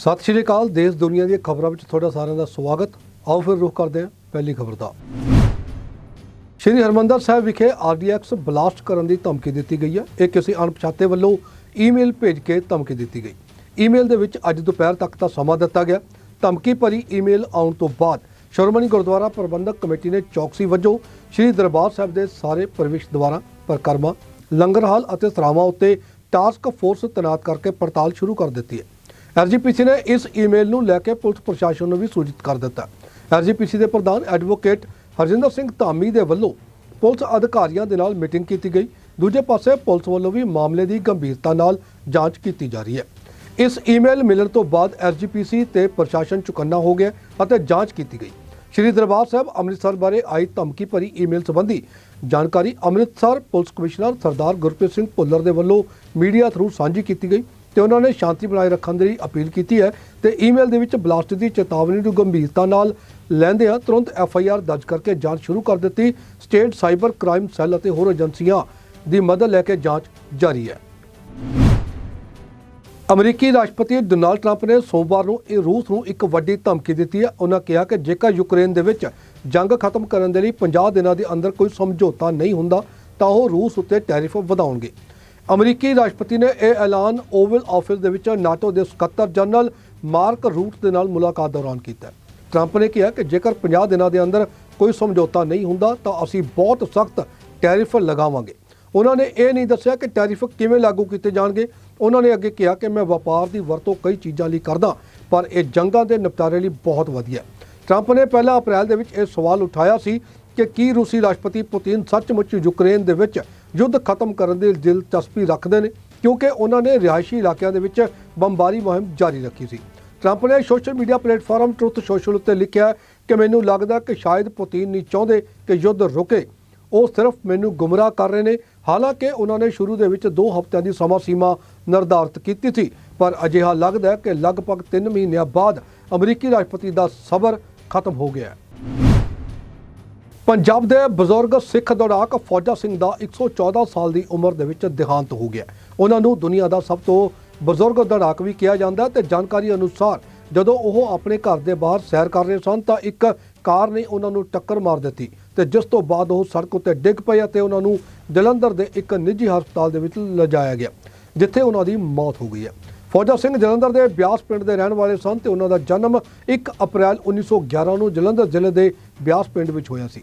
ਸਤਿ ਸ਼੍ਰੀ ਅਕਾਲ, ਦੇਸ਼ ਦੁਨੀਆ ਦੀਆਂ ਖਬਰਾਂ ਵਿੱਚ ਤੁਹਾਡਾ ਸਾਰਿਆਂ ਦਾ ਸਵਾਗਤ। ਆਓ ਫਿਰ ਰੁਖ ਕਰਦੇ ਹਾਂ ਪਹਿਲੀ ਖਬਰ ਦਾ। ਸ਼੍ਰੀ ਹਰਮੰਦਰ ਸਾਹਿਬ ਵਿਖੇ ਆਰਡੀਐਕਸ ਬਲਾਸਟ ਕਰਨ ਦੀ ਧਮਕੀ ਦਿੱਤੀ ਗਈ ਹੈ। ਇਹ ਕਿਸੇ ਅਣਪਛਾਤੇ ਵੱਲੋਂ ਈਮੇਲ ਭੇਜ ਕੇ ਧਮਕੀ ਦਿੱਤੀ ਗਈ। ਈਮੇਲ ਦੇ ਵਿੱਚ ਅੱਜ ਦੁਪਹਿਰ ਤੱਕ ਦਾ ਸਮਾਂ ਦਿੱਤਾ ਗਿਆ। ਧਮਕੀ ਭਰੀ ਈਮੇਲ ਆਉਣ ਤੋਂ ਬਾਅਦ ਸ਼੍ਰੋਮਣੀ ਗੁਰਦੁਆਰਾ ਪ੍ਰਬੰਧਕ ਕਮੇਟੀ ਨੇ ਚੌਕਸੀ ਵਜੋਂ ਸ਼੍ਰੀ ਦਰਬਾਰ ਸਾਹਿਬ ਦੇ ਸਾਰੇ ਪ੍ਰਵੇਸ਼ ਦੁਆਰਾਂ, ਪਰਕਰਮਾਂ, ਲੰਗਰ ਹਾਲ ਅਤੇ ਸਰਾਵਾਂ ਉੱਤੇ ਟਾਸਕ ਫੋਰਸ ਤੈਨਾਤ ਕਰਕੇ ਪੜਤਾਲ ਸ਼ੁਰੂ ਕਰ ਦਿੱਤੀ ਹੈ। ਐਸਜੀਪੀਸੀ ਨੇ ਇਸ ਈਮੇਲ ਨੂੰ ਲੈ ਕੇ ਪੁਲਿਸ ਪ੍ਰਸ਼ਾਸਨ ਨੂੰ ਵੀ ਸੂਚਿਤ ਕਰ ਦਿੱਤਾ। ਐਸਜੀਪੀਸੀ ਦੇ ਪ੍ਰਧਾਨ ਐਡਵੋਕੇਟ ਹਰਜਿੰਦਰ ਸਿੰਘ ਧਾਮੀ ਦੇ ਵੱਲੋਂ ਪੁਲਿਸ ਅਧਿਕਾਰੀਆਂ ਦੇ ਨਾਲ ਮੀਟਿੰਗ ਕੀਤੀ ਗਈ। ਦੂਜੇ ਪਾਸੇ ਪੁਲਿਸ ਵੱਲੋਂ ਵੀ ਮਾਮਲੇ ਦੀ ਗੰਭੀਰਤਾ ਨਾਲ ਜਾਂਚ ਕੀਤੀ ਜਾ ਰਹੀ ਹੈ। ਇਸ ਈਮੇਲ ਮਿਲਣ ਤੋਂ ਬਾਅਦ ਐਸਜੀਪੀਸੀ ਤੇ ਪ੍ਰਸ਼ਾਸਨ ਚੁਕੰਨਾ ਹੋ ਗਿਆ ਅਤੇ ਜਾਂਚ ਕੀਤੀ ਗਈ। ਸ਼੍ਰੀ ਦਰਬਾਰ ਸਾਹਿਬ ਅੰਮ੍ਰਿਤਸਰ ਬਾਰੇ ਆਈ ਧਮਕੀ ਭਰੀ ਈਮੇਲ ਸੰਬੰਧੀ ਜਾਣਕਾਰੀ ਅੰਮ੍ਰਿਤਸਰ ਪੁਲਿਸ ਕਮਿਸ਼ਨਰ ਸਰਦਾਰ ਗੁਰਪ੍ਰੀਤ ਸਿੰਘ ਭੁੱਲਰ ਦੇ ਵੱਲੋਂ ਮੀਡੀਆ ਥਰੂ ਸਾਂਝੀ ਕੀਤੀ ਗਈ। ਤੇ ਉਹਨਾਂ ਨੇ ਸ਼ਾਂਤੀ ਬਣਾਏ ਰੱਖਣ ਦੀ ਅਪੀਲ ਕੀਤੀ ਹੈ ਤੇ ਈਮੇਲ ਦੇ ਵਿੱਚ ਬਲਾਸਟ ਦੀ ਚੇਤਾਵਨੀ ਨੂੰ ਗੰਭੀਰਤਾ ਨਾਲ ਲੈਂਦਿਆਂ ਤੁਰੰਤ ਐਫ ਆਈ ਆਰ ਦਰਜ ਕਰਕੇ ਜਾਂਚ ਸ਼ੁਰੂ ਕਰ ਦਿੱਤੀ। ਸਟੇਟ ਸਾਈਬਰ ਕ੍ਰਾਈਮ ਸੈੱਲ ਅਤੇ ਹੋਰ ਏਜੰਸੀਆਂ ਦੀ ਮਦਦ ਲੈ ਕੇ ਜਾਂਚ ਜਾਰੀ ਹੈ। ਅਮਰੀਕੀ ਰਾਸ਼ਟਰਪਤੀ ਡੋਨਾਲਡ ਟਰੰਪ ਨੇ ਸੋਮਵਾਰ ਨੂੰ ਇਹ ਰੂਸ ਨੂੰ ਇੱਕ ਵੱਡੀ ਧਮਕੀ ਦਿੱਤੀ ਹੈ। ਉਹਨਾਂ ਕਿਹਾ ਕਿ ਜੇਕਰ ਯੂਕਰੇਨ ਦੇ ਵਿੱਚ ਜੰਗ ਖਤਮ ਕਰਨ ਦੇ ਲਈ 50 ਦਿਨਾਂ ਦੇ ਅੰਦਰ ਕੋਈ ਸਮਝੌਤਾ ਨਹੀਂ ਹੁੰਦਾ, ਤਾਂ ਉਹ ਰੂਸ ਉੱਤੇ ਟੈਰਿਫ ਵਧਾਉਣਗੇ। ਅਮਰੀਕੀ ਰਾਸ਼ਟਰਪਤੀ ਨੇ ਇਹ ਐਲਾਨ ਓਵਲ ਆਫਿਸ ਦੇ ਵਿੱਚ ਨਾਟੋ ਦੇ ਸਕੱਤਰ ਜਨਰਲ ਮਾਰਕ ਰੂਟ ਦੇ ਨਾਲ ਮੁਲਾਕਾਤ ਦੌਰਾਨ ਕੀਤਾ ਟਰੰਪ ਨੇ ਕਿਹਾ ਕਿ ਜੇਕਰ 50 ਦਿਨਾਂ ਦੇ ਅੰਦਰ ਕੋਈ ਸਮਝੌਤਾ ਨਹੀਂ ਹੁੰਦਾ, ਤਾਂ ਅਸੀਂ ਬਹੁਤ ਸਖਤ ਟੈਰਿਫ ਲਗਾਵਾਂਗੇ। ਉਹਨਾਂ ਨੇ ਇਹ ਨਹੀਂ ਦੱਸਿਆ ਕਿ ਟੈਰਿਫ ਕਿਵੇਂ ਲਾਗੂ ਕੀਤੇ ਜਾਣਗੇ। ਉਹਨਾਂ ਨੇ ਅੱਗੇ ਕਿਹਾ ਕਿ ਮੈਂ ਵਪਾਰ ਦੀ ਵਰਤੋਂ ਕਈ ਚੀਜ਼ਾਂ ਲਈ ਕਰਦਾ, ਪਰ ਇਹ ਜੰਗਾਂ ਦੇ ਨਿਪਟਾਰੇ ਲਈ ਬਹੁਤ ਵਧੀਆ ਟਰੰਪ ਨੇ ਪਹਿਲਾ ਅਪ੍ਰੈਲ ਦੇ ਵਿੱਚ ਇਹ ਸਵਾਲ ਉਠਾਇਆ ਸੀ ਕਿ ਕੀ ਰੂਸੀ ਰਾਸ਼ਟਰਪਤੀ ਪੁਤਿਨ ਸੱਚਮੁੱਚ ਯੂਕਰੇਨ ਦੇ ਵਿੱਚ ਯੁੱਧ ਖਤਮ ਕਰਨ ਦੀ ਦਿਲਚਸਪੀ ਰੱਖਦੇ ਨੇ, ਕਿਉਂਕਿ ਉਹਨਾਂ ਨੇ ਰਿਹਾਇਸ਼ੀ ਇਲਾਕਿਆਂ ਦੇ ਵਿੱਚ ਬੰਬਾਰੀ ਮੁਹਿੰਮ ਜਾਰੀ ਰੱਖੀ ਸੀ। ਟਰੰਪ ਨੇ social media platform Truth Social ਉੱਤੇ ਲਿਖਿਆ ਕਿ ਮੈਨੂੰ ਲੱਗਦਾ ਕਿ ਸ਼ਾਇਦ ਪੁਤਿਨ ਨਹੀਂ ਚਾਹੁੰਦੇ ਕਿ ਯੁੱਧ ਰੁਕੇ। ਉਹ ਸਿਰਫ ਮੈਨੂੰ ਗੁੰਮਰਾਹ ਕਰ ਰਹੇ ਨੇ, ਹਾਲਾਂਕਿ ਉਹਨਾਂ ਨੇ ਸ਼ੁਰੂ ਦੇ ਵਿੱਚ 2 ਹਫ਼ਤਿਆਂ ਦੀ ਸਮਾਂ ਸੀਮਾ ਨਿਰਧਾਰਤ ਕੀਤੀ ਸੀ, ਪਰ ਅਜਿਹਾ ਲੱਗਦਾ ਹੈ ਕਿ ਲਗਭਗ 3 ਮਹੀਨਿਆਂ ਬਾਅਦ ਅਮਰੀਕੀ ਰਾਸ਼ਟਰਪਤੀ ਦਾ ਸਬਰ ਖਤਮ ਹੋ ਗਿਆ ਹੈ। ਪੰਜਾਬ ਦੇ ਬਜ਼ੁਰਗ ਸਿੱਖ ਦੌੜਾਕ ਫੌਜਾ ਸਿੰਘ ਦਾ 114 ਸਾਲ ਦੀ ਉਮਰ ਦੇ ਵਿੱਚ ਦੇਹਾਂਤ ਹੋ ਗਿਆ। ਉਹਨਾਂ ਨੂੰ ਦੁਨੀਆ ਦਾ ਸਭ ਤੋਂ ਬਜ਼ੁਰਗ ਦੌੜਾਕ ਵੀ ਕਿਹਾ ਜਾਂਦਾ ਹੈ ਤੇ ਜਾਣਕਾਰੀ ਅਨੁਸਾਰ ਜਦੋਂ ਉਹ ਆਪਣੇ ਘਰ ਦੇ ਬਾਹਰ ਸੈਰ ਕਰ ਰਹੇ ਸਨ ਤਾਂ ਇੱਕ ਕਾਰ ਨੇ ਉਹਨਾਂ ਨੂੰ ਟੱਕਰ ਮਾਰ ਦਿੱਤੀ ਤੇ ਜਿਸ ਤੋਂ ਬਾਅਦ ਉਹ ਸੜਕ ਉੱਤੇ ਡਿੱਗ ਪਏ ਅਤੇ ਉਹਨਾਂ ਨੂੰ ਜਲੰਧਰ ਦੇ ਇੱਕ ਨਿੱਜੀ ਹਸਪਤਾਲ ਦੇ ਵਿੱਚ ਲਿਜਾਇਆ ਗਿਆ, ਜਿੱਥੇ ਉਹਨਾਂ ਦੀ ਮੌਤ ਹੋ ਗਈ ਹੈ। ਫੌਜਾ ਸਿੰਘ ਜਲੰਧਰ ਦੇ ਬਿਆਸ ਪਿੰਡ ਦੇ ਰਹਿਣ ਵਾਲੇ ਸਨ ਤੇ ਉਹਨਾਂ ਦਾ ਜਨਮ 1 ਅਪ੍ਰੈਲ 1911 ਨੂੰ ਜਲੰਧਰ ਜ਼ਿਲ੍ਹੇ ਦੇ ਬਿਆਸ ਪਿੰਡ ਵਿੱਚ ਹੋਇਆ ਸੀ।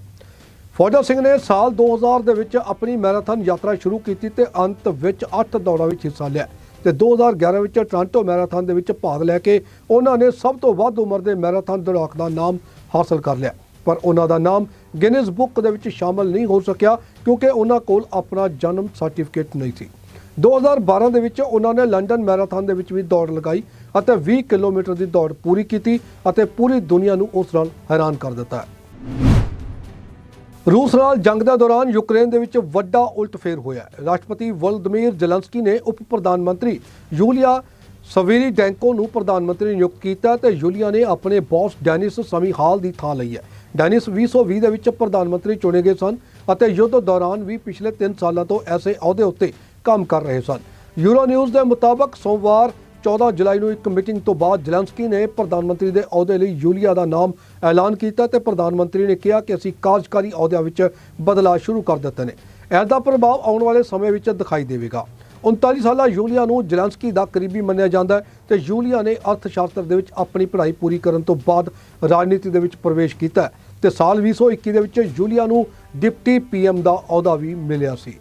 ਫੌਜਾ ਸਿੰਘ ਨੇ ਸਾਲ 2000 ਦੇ ਵਿੱਚ ਆਪਣੀ ਮੈਰਾਥਨ ਯਾਤਰਾ ਸ਼ੁਰੂ ਕੀਤੀ ਤੇ ਅੰਤ ਵਿੱਚ 8 ਦੌੜਾਂ ਵਿੱਚ ਹਿੱਸਾ ਲਿਆ। ਤੇ 2011 ਵਿੱਚ ਟੋਰਾਂਟੋ ਮੈਰਾਥਨ ਦੇ ਵਿੱਚ ਭਾਗ ਲੈ ਕੇ ਉਹਨਾਂ ਨੇ ਸਭ ਤੋਂ ਵੱਧ ਉਮਰ ਦੇ ਮੈਰਾਥਨ ਦੌੜਾਕ ਦਾ ਨਾਮ ਹਾਸਲ ਕਰ ਲਿਆ। ਪਰ ਉਹਨਾਂ ਦਾ ਨਾਮ ਗਿਨੀਜ਼ ਬੁੱਕ ਦੇ ਵਿੱਚ ਸ਼ਾਮਲ ਨਹੀਂ ਹੋ ਸਕਿਆ ਕਿਉਂਕਿ ਉਹਨਾਂ ਕੋਲ ਆਪਣਾ ਜਨਮ ਸਰਟੀਫਿਕੇਟ ਨਹੀਂ ਸੀ। 2012 ਦੇ ਵਿੱਚ ਉਹਨਾਂ ਨੇ ਲੰਡਨ ਮੈਰਾਥਨ ਦੇ ਵਿੱਚ ਵੀ ਦੌੜ ਲਗਾਈ ਅਤੇ 20 ਕਿਲੋਮੀਟਰ ਦੀ ਦੌੜ ਪੂਰੀ ਕੀਤੀ ਅਤੇ ਪੂਰੀ ਦੁਨੀਆ ਨੂੰ ਉਸ ਨਾਲ ਹੈਰਾਨ ਕਰ ਦਿੱਤਾ। ਰੂਸ ਨਾਲ ਜੰਗ ਦੇ ਦੌਰਾਨ ਯੂਕਰੇਨ ਦੇ ਵਿੱਚ ਵੱਡਾ ਉਲਟਫੇਰ ਹੋਇਆ ਹੈ। ਰਾਸ਼ਟਰਪਤੀ ਵਲਦਮੀਰ ਜ਼ੈਲੈਂਸਕੀ ਨੇ ਉਪ ਪ੍ਰਧਾਨ ਮੰਤਰੀ ਯੂਲੀਆ ਸਵੀਰੀ ਡੈਂਕੋ ਨੂੰ ਪ੍ਰਧਾਨ ਮੰਤਰੀ ਨਿਯੁਕਤ ਕੀਤਾ ਤੇ ਯੂਲੀਆ ਨੇ ਆਪਣੇ ਬੌਸ ਡੈਨਿਸ ਸਮੀਹਾਲ ਦੀ ਥਾਂ ਲਈ ਹੈ ਡੈਨਿਸ 2020 ਦੇ ਵਿੱਚ ਪ੍ਰਧਾਨ ਮੰਤਰੀ ਚੁਣੇ ਗਏ ਸਨ ਅਤੇ ਯੁੱਧ ਦੌਰਾਨ ਵੀ ਪਿਛਲੇ 3 ਸਾਲਾਂ ਤੋਂ ਐਸੇ ਅਹੁਦੇ ਉੱਤੇ ਕੰਮ ਕਰ ਰਹੇ ਸਨ ਯੂਰੋ ਨਿਊਜ਼ ਦੇ ਮੁਤਾਬਕ ਸੋਮਵਾਰ 14 ਜੁਲਾਈ ਨੂੰ ਇੱਕ ਮੀਟਿੰਗ ਤੋਂ ਬਾਅਦ ਜ਼ੈਲੈਂਸਕੀ ਨੇ ਪ੍ਰਧਾਨ ਮੰਤਰੀ ਦੇ ਅਹੁਦੇ ਲਈ ਯੂਲੀਆ ਦਾ ਨਾਮ ਐਲਾਨ ਕੀਤਾ ਤੇ ਪ੍ਰਧਾਨ ਮੰਤਰੀ ਨੇ ਕਿਹਾ ਕਿ ਅਸੀਂ ਕਾਰਜਕਾਰੀ ਅਹੁਦਿਆਂ ਵਿੱਚ ਬਦਲਾਅ ਸ਼ੁਰੂ ਕਰ ਦਿੱਤੇ ਨੇ। ਇਸ ਦਾ ਪ੍ਰਭਾਵ ਆਉਣ ਵਾਲੇ ਸਮੇਂ ਵਿੱਚ ਦਿਖਾਈ ਦੇਵੇਗਾ। 39 ਸਾਲਾ ਯੂਲੀਆ ਨੂੰ ਜ਼ੈਲੈਂਸਕੀ ਦਾ ਕਰੀਬੀ ਮੰਨਿਆ ਜਾਂਦਾ ਹੈ ਤੇ ਯੂਲੀਆ ਨੇ ਅਰਥਸ਼ਾਸਤਰ ਦੇ ਵਿੱਚ ਆਪਣੀ ਪੜ੍ਹਾਈ ਪੂਰੀ ਕਰਨ ਤੋਂ ਬਾਅਦ ਰਾਜਨੀਤੀ ਦੇ ਵਿੱਚ ਪ੍ਰਵੇਸ਼ ਕੀਤਾ ਹੈ ਤੇ ਸਾਲ 2021 ਦੇ ਵਿੱਚ ਯੂਲੀਆ ਨੂੰ ਡਿਪਟੀ ਪੀਐਮ ਦਾ ਅਹੁਦਾ ਵੀ ਮਿਲਿਆ ਸੀ।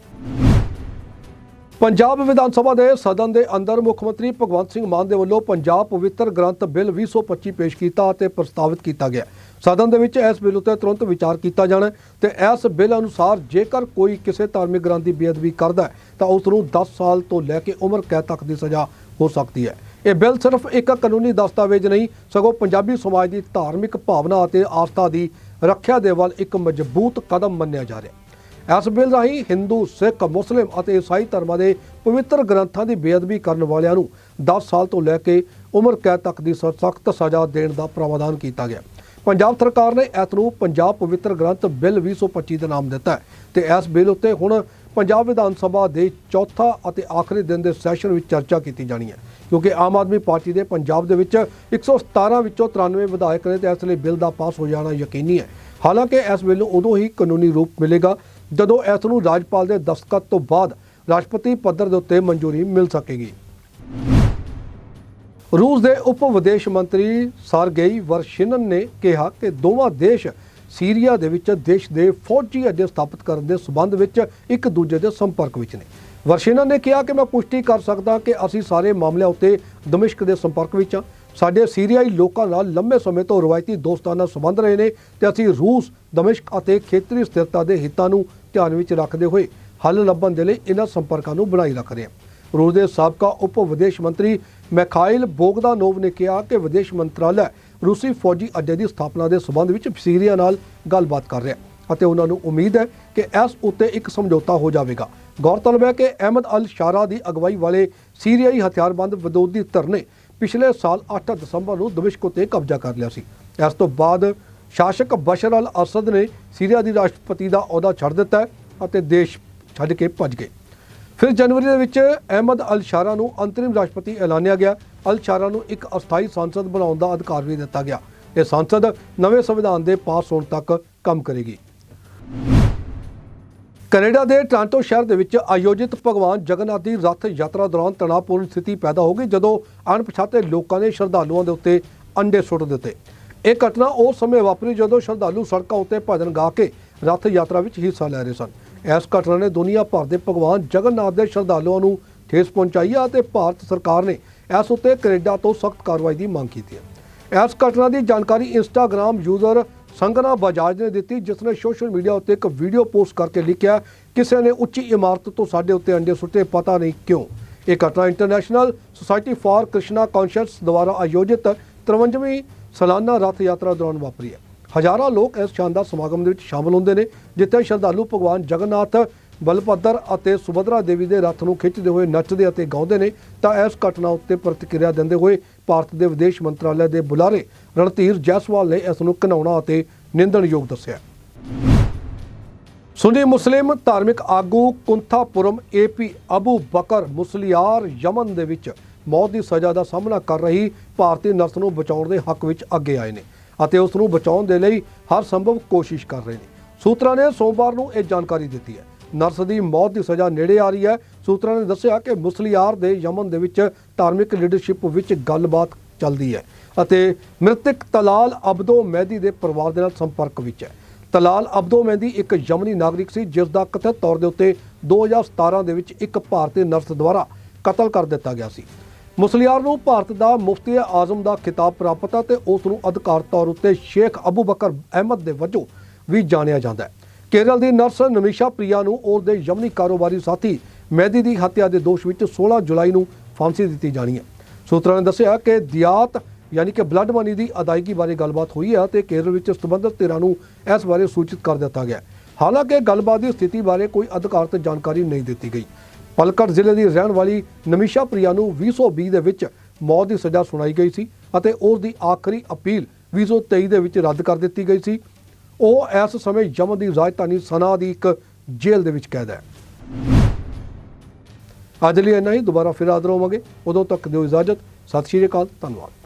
ਪੰਜਾਬ ਵਿਧਾਨ ਸਭਾ ਦੇ ਸਦਨ ਦੇ ਅੰਦਰ ਮੁੱਖ ਮੰਤਰੀ ਭਗਵੰਤ ਸਿੰਘ ਮਾਨ ਦੇ ਵੱਲੋਂ ਪੰਜਾਬ ਪਵਿੱਤਰ ਗ੍ਰੰਥ ਬਿੱਲ 2025 ਪੇਸ਼ ਕੀਤਾ ਅਤੇ ਪ੍ਰਸਤਾਵਿਤ ਕੀਤਾ ਗਿਆ। ਸਦਨ ਦੇ ਵਿੱਚ ਇਸ ਬਿੱਲ ਉੱਤੇ ਤੁਰੰਤ ਵਿਚਾਰ ਕੀਤਾ ਜਾਣਾ ਹੈ ਤੇ ਇਸ ਬਿੱਲ ਅਨੁਸਾਰ ਜੇਕਰ ਕੋਈ ਕਿਸੇ ਧਾਰਮਿਕ ਗ੍ਰੰਥ ਦੀ ਬੇਅਦਬੀ ਕਰਦਾ ਤਾਂ ਉਸ ਨੂੰ 10 ਸਾਲ ਤੋਂ ਲੈ ਕੇ ਉਮਰ ਕੈਦ ਤੱਕ ਦੀ ਸਜ਼ਾ ਹੋ ਸਕਦੀ ਹੈ। ਇਹ ਬਿੱਲ ਸਿਰਫ ਇੱਕ ਕਾਨੂੰਨੀ ਦਸਤਾਵੇਜ਼ ਨਹੀਂ, ਸਗੋਂ ਪੰਜਾਬੀ ਸਮਾਜ ਦੀ ਧਾਰਮਿਕ ਭਾਵਨਾ ਅਤੇ ਆਸਥਾ ਦੀ ਰੱਖਿਆ ਦੇ ਵੱਲ ਇੱਕ ਮਜ਼ਬੂਤ ਕਦਮ ਮੰਨਿਆ ਜਾ ਰਿਹਾ ਹੈ। ਇਸ ਬਿੱਲ ਰਾਹੀਂ ਹਿੰਦੂ, ਸਿੱਖ, ਮੁਸਲਿਮ ਅਤੇ ਈਸਾਈ ਧਰਮਾਂ ਦੇ ਪਵਿੱਤਰ ਗ੍ਰੰਥਾਂ ਦੀ ਬੇਅਦਬੀ ਕਰਨ ਵਾਲਿਆਂ ਨੂੰ 10 ਸਾਲ ਤੋਂ ਲੈ ਕੇ ਉਮਰ ਕੈਦ ਤੱਕ ਦੀ ਸਖਤ ਸਜ਼ਾ ਦੇਣ ਦਾ ਪ੍ਰਾਵਧਾਨ ਕੀਤਾ ਗਿਆ। ਪੰਜਾਬ ਸਰਕਾਰ ਨੇ ਇਸ ਨੂੰ ਪੰਜਾਬ ਪਵਿੱਤਰ ਗ੍ਰੰਥ ਬਿੱਲ 2025 ਦਾ ਨਾਮ ਦਿੱਤਾ ਹੈ ਤੇ ਇਸ ਬਿੱਲ ਉੱਤੇ ਹੁਣ ਪੰਜਾਬ ਵਿਧਾਨ ਸਭਾ ਦੇ ਚੌਥਾ ਅਤੇ ਆਖਰੀ ਦਿਨ ਦੇ ਸੈਸ਼ਨ ਵਿੱਚ ਚਰਚਾ ਕੀਤੀ ਜਾਣੀ ਹੈ, ਕਿਉਂਕਿ ਆਮ ਆਦਮੀ ਪਾਰਟੀ ਦੇ ਪੰਜਾਬ ਦੇ ਵਿੱਚ 117 ਵਿੱਚੋਂ 93 ਵਿਧਾਇਕ ਨੇ ਤੇ ਇਸ ਲਈ ਬਿੱਲ ਦਾ ਪਾਸ ਹੋ ਜਾਣਾ ਯਕੀਨੀ ਹੈ। ਹਾਲਾਂਕਿ ਇਸ ਬਿੱਲ ਨੂੰ ਉਦੋਂ ਹੀ ਕਾਨੂੰਨੀ ਰੂਪ ਮਿਲੇਗਾ ਜਦੋਂ ਇਸ ਨੂੰ ਰਾਜਪਾਲ ਦੇ ਦਸਤਖਤ ਤੋਂ ਬਾਅਦ ਰਾਸ਼ਟਰਪਤੀ ਪੱਧਰ ਦੇ ਉੱਤੇ ਮਨਜ਼ੂਰੀ ਮਿਲ ਸਕੇਗੀ। ਰੂਸ ਦੇ ਉਪ ਵਿਦੇਸ਼ ਮੰਤਰੀ ਸਰਗੇਈ ਵਰਸ਼ਿਨਨ ਨੇ ਕਿਹਾ ਕਿ ਦੋਵਾਂ ਦੇਸ਼ ਸੀਰੀਆ ਦੇ ਵਿੱਚ ਦੇਸ਼ ਦੇ ਫੌਜੀ ਅੱਡੇ ਸਥਾਪਿਤ ਕਰਨ ਦੇ ਸਬੰਧ ਵਿੱਚ ਇੱਕ ਦੂਜੇ ਦੇ ਸੰਪਰਕ ਵਿੱਚ ਨੇ। ਵਰਸ਼ਿਨਨ ਨੇ ਕਿਹਾ ਕਿ ਮੈਂ ਪੁਸ਼ਟੀ ਕਰ ਸਕਦਾ ਕਿ ਅਸੀਂ ਸਾਰੇ ਮਾਮਲਿਆਂ ਉੱਤੇ ਦਮਿਸ਼ਕ ਦੇ ਸੰਪਰਕ ਵਿੱਚ ਹਾਂ। ਸਾਡੇ ਸੀਰੀਆਈ ਲੋਕਾਂ ਨਾਲ ਲੰਬੇ ਸਮੇਂ ਤੋਂ ਰਵਾਇਤੀ ਦੋਸਤਾਨਾ ਸੰਬੰਧ ਰਹੇ ਨੇ ਤੇ ਅਸੀਂ ਰੂਸ, ਦਮਿਸ਼ਕ ਅਤੇ ਖੇਤਰੀ ਸਥਿਰਤਾ ਦੇ ਹਿੱਤਾਂ ਨੂੰ ਧਿਆਨ ਵਿੱਚ ਰੱਖਦੇ ਹੋਏ ਹੱਲ ਲੱਭਣ ਦੇ ਲਈ ਇਹਨਾਂ ਸੰਪਰਕਾਂ ਨੂੰ ਬਣਾਈ ਰੱਖ ਰਹੇ ਹਾਂ। ਰੂਸ ਦੇ ਸਾਬਕਾ ਉਪ ਵਿਦੇਸ਼ ਮੰਤਰੀ ਮੈਖਾਇਲ ਬੋਗਦਾਨੋਵ ਨੇ ਕਿਹਾ ਕਿ ਵਿਦੇਸ਼ ਮੰਤਰਾਲਾ ਰੂਸੀ ਫੌਜੀ ਅੱਡੇ ਦੀ ਸਥਾਪਨਾ ਦੇ ਸਬੰਧ ਵਿੱਚ ਸੀਰੀਆ ਨਾਲ ਗੱਲਬਾਤ ਕਰ ਰਿਹਾ ਅਤੇ ਉਹਨਾਂ ਨੂੰ ਉਮੀਦ ਹੈ ਕਿ ਇਸ ਉੱਤੇ ਇੱਕ ਸਮਝੌਤਾ ਹੋ ਜਾਵੇਗਾ। ਗੌਰਤਲਬ ਹੈ ਕਿ ਅਹਿਮਦ ਅਲ ਸ਼ਾਰਾ ਦੀ ਅਗਵਾਈ ਵਾਲੇ ਸੀਰੀਆਈ ਹਥਿਆਰਬੰਦ ਵਿਰੋਧੀ ਧਿਰ ਨੇ ਪਿਛਲੇ ਸਾਲ 8 ਦਸੰਬਰ ਨੂੰ ਦਮਿਸ਼ਕ ਉੱਤੇ ਕਬਜ਼ਾ ਕਰ ਲਿਆ ਸੀ। ਇਸ ਤੋਂ ਬਾਅਦ ਸ਼ਾਸਕ ਬਸ਼ਰ ਅਲ ਅਸਦ ਨੇ ਸੀਰੀਆ ਦੀ ਰਾਸ਼ਟਰਪਤੀ ਦਾ ਅਹੁਦਾ ਛੱਡ ਦਿੱਤਾ ਅਤੇ ਦੇਸ਼ ਛੱਡ ਕੇ ਭੱਜ ਗਏ। ਫਿਰ ਜਨਵਰੀ ਦੇ ਵਿੱਚ ਅਹਿਮਦ ਅਲ ਸ਼ਾਰਾ ਨੂੰ ਅੰਤਰਿਮ ਰਾਸ਼ਟਰਪਤੀ ਐਲਾਨਿਆ ਗਿਆ। ਅਲ ਸ਼ਾਰਾ ਨੂੰ ਇੱਕ ਅਸਥਾਈ ਸੰਸਦ ਬਣਾਉਣ ਦਾ ਅਧਿਕਾਰ ਵੀ ਦਿੱਤਾ ਗਿਆ। ਇਹ ਸੰਸਦ ਨਵੇਂ ਸੰਵਿਧਾਨ ਦੇ ਪਾਸ ਹੋਣ ਤੱਕ ਕੰਮ ਕਰੇਗੀ। ਕੈਨੇਡਾ ਦੇ ਟ੍ਰਾਂਟੋ ਸ਼ਹਿਰ ਦੇ ਵਿੱਚ ਆਯੋਜਿਤ ਭਗਵਾਨ ਜਗਨਨਾਥ ਦੀ ਰੱਥ ਯਾਤਰਾ ਦੌਰਾਨ ਤਣਾਅਪੂਰਨ ਸਥਿਤੀ ਪੈਦਾ ਹੋ ਗਈ, ਜਦੋਂ ਅਣਪਛਾਤੇ ਲੋਕਾਂ ਨੇ ਸ਼ਰਧਾਲੂਆਂ ਦੇ ਉੱਤੇ ਅੰਡੇ ਸੁੱਟ ਦਿੱਤੇ। ਇਹ ਘਟਨਾ ਉਸ ਸਮੇਂ ਵਾਪਰੀ ਜਦੋਂ ਸ਼ਰਧਾਲੂ ਸੜਕਾਂ ਉੱਤੇ ਭਜਨ ਗਾ ਕੇ ਰੱਥ ਯਾਤਰਾ ਵਿੱਚ ਹਿੱਸਾ ਲੈ ਰਹੇ ਸਨ। ਇਸ ਘਟਨਾ ਨੇ ਦੁਨੀਆ ਭਰ ਦੇ ਭਗਵਾਨ ਜਗਨਨਾਥ ਦੇ ਸ਼ਰਧਾਲੂਆਂ ਨੂੰ ਠੇਸ ਪਹੁੰਚਾਈ ਹੈ ਅਤੇ ਭਾਰਤ ਸਰਕਾਰ ਨੇ ਇਸ ਉੱਤੇ ਕੈਨੇਡਾ ਤੋਂ ਸਖਤ ਕਾਰਵਾਈ ਦੀ ਮੰਗ ਕੀਤੀ ਹੈ। ਇਸ ਘਟਨਾ ਦੀ ਜਾਣਕਾਰੀ ਇੰਸਟਾਗ੍ਰam ਯੂਜ਼ਰ ਸੰਗਨਾ ਬਜਾਜ ਨੇ ਦਿੱਤੀ, ਜਿਸ ਨੇ ਸੋਸ਼ਲ ਮੀਡੀਆ ਉੱਤੇ ਇੱਕ ਵੀਡੀਓ ਪੋਸਟ ਕਰਕੇ ਲਿਖਿਆ, ਕਿਸੇ ਨੇ ਉੱਚੀ ਇਮਾਰਤ ਤੋਂ ਸਾਡੇ ਉੱਤੇ ਅੰਡੇ ਸੁੱਟੇ, ਪਤਾ ਨਹੀਂ ਕਿਉਂ। ਇਹ ਘਟਨਾ International Society for Krishna Consciousness ਦੁਆਰਾ ਆਯੋਜਿਤ 53ਵੀਂ ਸਾਲਾਨਾ ਰਥ ਯਾਤਰਾ ਦੌਰਾਨ ਵਾਪਰੀ ਹੈ। ਹਜ਼ਾਰਾਂ ਲੋਕ ਇਸ ਸ਼ਾਨਦਾਰ ਸਮਾਗਮ ਦੇ ਵਿੱਚ ਸ਼ਾਮਲ ਹੁੰਦੇ ਨੇ, ਜਿੱਥੇ ਸ਼ਰਧਾਲੂ ਭਗਵਾਨ ਜਗਨਨਾਥ ਬਲਭੱਦਰ ਅਤੇ ਸੁਭਦਰਾ ਦੇਵੀ ਦੇ ਰੱਥ ਨੂੰ ਖਿੱਚਦੇ ਹੋਏ ਨੱਚਦੇ ਅਤੇ ਗਾਉਂਦੇ ਨੇ, ਤਾਂ ਇਸ ਘਟਨਾ ਉੱਤੇ ਪ੍ਰਤੀਕਿਰਿਆ ਦਿੰਦੇ ਹੋਏ ਭਾਰਤ ਦੇ ਵਿਦੇਸ਼ ਮੰਤਰਾਲੇ ਦੇ ਬੁਲਾਰੇ ਰਣਧੀਰ ਜੈਸਵਾਲ ਨੇ ਇਸ ਨੂੰ ਘਿਨਾਉਣਾ ਅਤੇ ਨਿੰਦਣਯੋਗ ਦੱਸਿਆ। ਸੁਨੀ ਮੁਸਲਿਮ ਧਾਰਮਿਕ ਆਗੂ ਕੁੰਥਾਪੁਰਮ ਏਪੀ ਅਬੂ ਬਕਰ ਮੁਸਲਿਆਰ ਯਮਨ ਦੇ ਵਿੱਚ ਮੌਤ ਦੀ ਸਜ਼ਾ ਦਾ ਸਾਹਮਣਾ ਕਰ ਰਹੀ ਭਾਰਤੀ ਨਰਸ ਨੂੰ ਬਚਾਉਣ ਦੇ ਹੱਕ ਵਿੱਚ ਅੱਗੇ ਆਏ ਨੇ ਅਤੇ ਉਸ ਨੂੰ ਬਚਾਉਣ ਦੇ ਲਈ ਹਰ ਸੰਭਵ ਕੋਸ਼ਿਸ਼ ਕਰ ਰਹੇ ਨੇ। ਸੂਤਰਾਂ ਨੇ ਸੋਮਵਾਰ ਨੂੰ ਇਹ ਜਾਣਕਾਰੀ ਦਿੱਤੀ ਹੈ। ਨਰਸ ਦੀ ਮੌਤ ਦੀ ਸਜ਼ਾ ਨੇੜੇ ਆ ਰਹੀ ਹੈ। ਸੂਤਰਾਂ ਨੇ ਦੱਸਿਆ ਕਿ ਮੁਸਲਿਆਰ ਦੇ ਯਮਨ ਦੇ ਵਿੱਚ ਧਾਰਮਿਕ ਲੀਡਰਸ਼ਿਪ ਵਿੱਚ ਗੱਲਬਾਤ ਚੱਲਦੀ ਹੈ ਅਤੇ ਮ੍ਰਿਤਕ ਤਲਾਲ ਅਬਦੋ ਮਹਿਦੀ ਦੇ ਪਰਿਵਾਰ ਦੇ ਨਾਲ ਸੰਪਰਕ ਵਿੱਚ ਹੈ। ਤਲਾਲ ਅਬਦੋ ਮਹਿਦੀ ਇੱਕ ਯਮਨੀ ਨਾਗਰਿਕ ਸੀ, ਜਿਸ ਦਾ ਕਥਿਤ ਤੌਰ ਦੇ ਉੱਤੇ 2017 ਦੇ ਵਿੱਚ ਇੱਕ ਭਾਰਤੀ ਨਰਸ ਦੁਆਰਾ ਕਤਲ ਕਰ ਦਿੱਤਾ ਗਿਆ ਸੀ। ਮੁਸਲਿਆਰ ਨੂੰ ਭਾਰਤ ਦਾ ਮੁਫਤੀ ਆਜ਼ਮ ਦਾ ਖਿਤਾਬ ਪ੍ਰਾਪਤ ਹੈ ਤੇ ਉਸ ਨੂੰ ਅਧਿਕਾਰ ਤੌਰ ਉੱਤੇ ਸ਼ੇਖ ਅਬੂ ਬਕਰ ਅਹਿਮਦ ਦੇ ਵਜੋਂ ਵੀ ਜਾਣਿਆ ਜਾਂਦਾ ਹੈ। ਕੇਰਲ ਦੀ ਨਰਸ ਨਮਿਸ਼ਾ ਪ੍ਰਿਆ ਨੂੰ ਉਸ ਦੇ ਯਮਨੀ ਕਾਰੋਬਾਰੀ ਸਾਥੀ ਮਹਿਦੀ ਦੀ ਹੱਤਿਆ ਦੇ ਦੋਸ਼ ਵਿੱਚ 16 ਜੁਲਾਈ ਨੂੰ ਫਾਂਸੀ ਦਿੱਤੀ ਜਾਣੀ ਹੈ। ਸੂਤਰਾਂ ਨੇ ਦੱਸਿਆ ਕਿ ਦਿਆਤ, ਯਾਨੀ ਕਿ ਬਲੱਡ ਮਨੀ ਦੀ ਅਦਾਇਗੀ ਬਾਰੇ ਗੱਲਬਾਤ ਹੋਈ ਹੈ ਤੇ ਕੇਰਲ ਵਿੱਚ ਸਬੰਧਤ ਧਿਰਾਂ ਨੂੰ ਇਸ ਬਾਰੇ ਸੂਚਿਤ ਕਰ ਦਿੱਤਾ ਗਿਆ ਹਾਲਾਂਕਿ ਗੱਲਬਾਤ ਦੀ ਸਥਿਤੀ ਬਾਰੇ ਕੋਈ ਅਧਿਕਾਰਤ ਜਾਣਕਾਰੀ ਨਹੀਂ ਦਿੱਤੀ ਗਈ। ਪਲਕੜ ਜ਼ਿਲ੍ਹੇ ਦੀ ਰਹਿਣ ਵਾਲੀ ਨਮਿਸ਼ਾ ਪ੍ਰਿਆ ਨੂੰ 2020 ਦੇ ਵਿੱਚ ਮੌਤ ਦੀ ਸਜ਼ਾ ਸੁਣਾਈ ਗਈ ਸੀ ਅਤੇ ਉਸ ਦੀ ਆਖਰੀ ਅਪੀਲ 2023 ਦੇ ਵਿੱਚ ਰੱਦ ਕਰ ਦਿੱਤੀ ਗਈ ਸੀ। ਉਹ ਇਸ ਸਮੇਂ ਯਮਨ ਦੀ ਰਾਜਧਾਨੀ ਸਨਾ ਦੀ ਇੱਕ ਜੇਲ੍ਹ ਦੇ ਵਿੱਚ ਕੈਦ ਹੈ। ਅੱਜ ਲਈ ਇੰਨਾ ਹੀ, ਦੁਬਾਰਾ ਫਿਰ ਹਾਜ਼ਰ ਹੋਵਾਂਗੇ। ਉਦੋਂ ਤੱਕ ਦਿਓ ਇਜਾਜ਼ਤ। ਸਤਿ ਸ਼੍ਰੀ ਅਕਾਲ, ਧੰਨਵਾਦ।